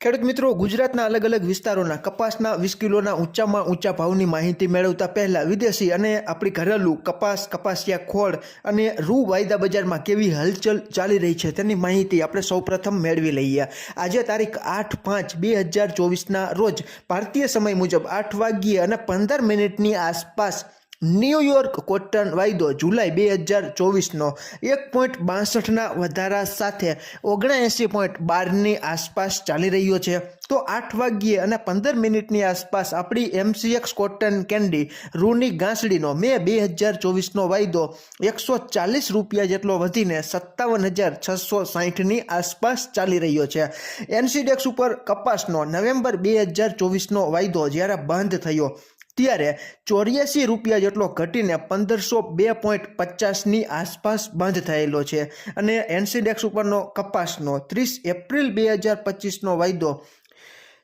ખેડૂત મિત્રો, ગુજરાતના અલગ અલગ વિસ્તારોના કપાસના વીસ કિલોના ઊંચામાં ઊંચા ભાવની માહિતી મેળવતા પહેલા વિદેશી અને આપણી ઘરેલું કપાસ, કપાસિયા, ખોળ અને રૂ વાયદા બજારમાં કેવી હલચલ ચાલી રહી છે તેની માહિતી આપણે સૌપ્રથમ મેળવી લઈએ. આજે તારીખ આઠ પાંચ બે હજાર ચોવીસના રોજ ભારતીય સમય મુજબ આઠ વાગ્યે અને પંદર મિનિટની આસપાસ ન્યૂયોર્ક કોટન વાયદો જુલાઈ બે હજાર ચોવીસનો એક પોઈન્ટ બાસઠના વધારા સાથે ઓગણએંસી પોઈન્ટ બારની આસપાસ ચાલી રહ્યો છે. તો આઠ વાગ્યે અને પંદર મિનિટની આસપાસ આપણી એમસીએક્સ કોટન કેન્ડી રૂની ગાંસડીનો મે બે હજાર ચોવીસનો વાયદો એકસો ચાલીસ રૂપિયા જેટલો વધીને સત્તાવન હજાર છસો સાહીઠની આસપાસ ચાલી રહ્યો છે. એનસીડેક્સ ઉપર કપાસનો નવેમ્બર બે હજાર ચોવીસનો વાયદો જ્યારે બંધ થયો ત્યારે ચોર્યાસી રૂપિયા જેટલો ઘટીને પંદરસો બે પોઈન્ટ પચાસની આસપાસ બંધ થયેલો છે. અને એનસીડેક્સ ઉપરનો કપાસનો ત્રીસ એપ્રિલ બે હજાર પચીસનો વાયદો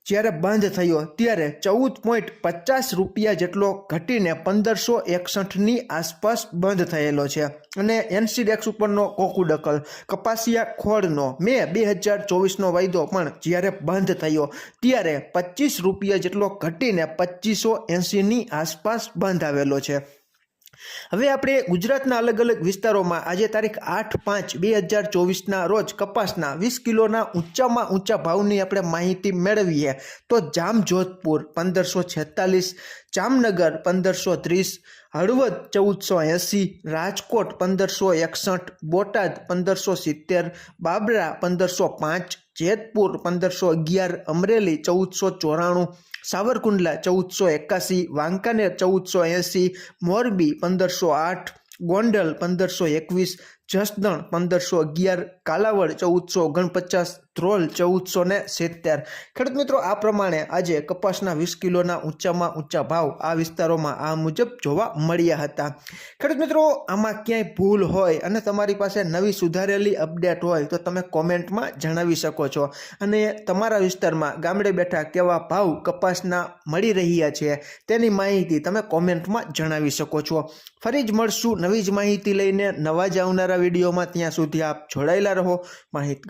જ્યારે બંધ થયો, ત્યારે ચૌદ પોઈન્ટ પચાસ રૂપિયા જેટલો ઘટીને પંદરસો એકસઠની આસપાસ બંધ થયેલો છે. અને એનસીડેક્સ ઉપરનો કોકુડકલ કપાસિયા ખોળનો, મે બે હજાર ચોવીસનો વાયદો પણ જ્યારે બંધ થયો, ત્યારે પચીસ રૂપિયા જેટલો ઘટીને પચીસો એંસીની આસપાસ બંધ આવેલો છે. હવે આપણે ગુજરાતના અલગ અલગ વિસ્તારોમાં આજે તારીખ આઠ પાંચ બે હજાર ચોવીસના રોજ કપાસના વીસ કિલોના ઊંચામાં ઊંચા ભાવની આપણે માહિતી મેળવીએ. તો જામજોધપુર પંદરસો છેતાલીસ, જામનગર પંદરસો ત્રીસ હળવદ ચૌદસો એંસી, રાજકોટ પંદરસો એકસઠ, બોટાદ પંદરસો સિત્તેર, બાબરા પંદરસો પાંચ, જેતપુર પંદરસો અગિયાર, અમરેલી ચૌદસો ચોરાણું, સાવરકુંડલા ચૌદસો એકાસી, વાંકાનેર ચૌદસો એંસી, મોરબી પંદરસો આઠ, ગોંડલ પંદરસો એકવીસ, જસદણ પંદરસો અગિયાર, કાલાવડ ચૌદસો ઓગણપચાસ ધ્રોલ ચૌદસો ને સિત્તેર. ખેડૂત મિત્રો, આ પ્રમાણે આજે કપાસના વીસ કિલોના ઊંચામાં ઊંચા ભાવ આ વિસ્તારોમાં આ મુજબ જોવા મળ્યા હતા. ખેડૂત મિત્રો, આમાં ક્યાંય ભૂલ હોય અને તમારી પાસે નવી સુધારેલી અપડેટ હોય તો તમે કોમેન્ટમાં જણાવી શકો છો. અને તમારા વિસ્તારમાં ગામડે બેઠા કેવા ભાવ કપાસના મળી રહ્યા છે તેની માહિતી તમે કોમેન્ટમાં જણાવી શકો છો. ફરી જ મળશું નવી જ માહિતી લઈને નવા જ આવનારા વિડીયોમાં. ત્યાં સુધી આપ જોડાયેલા રહો. માહિતગાર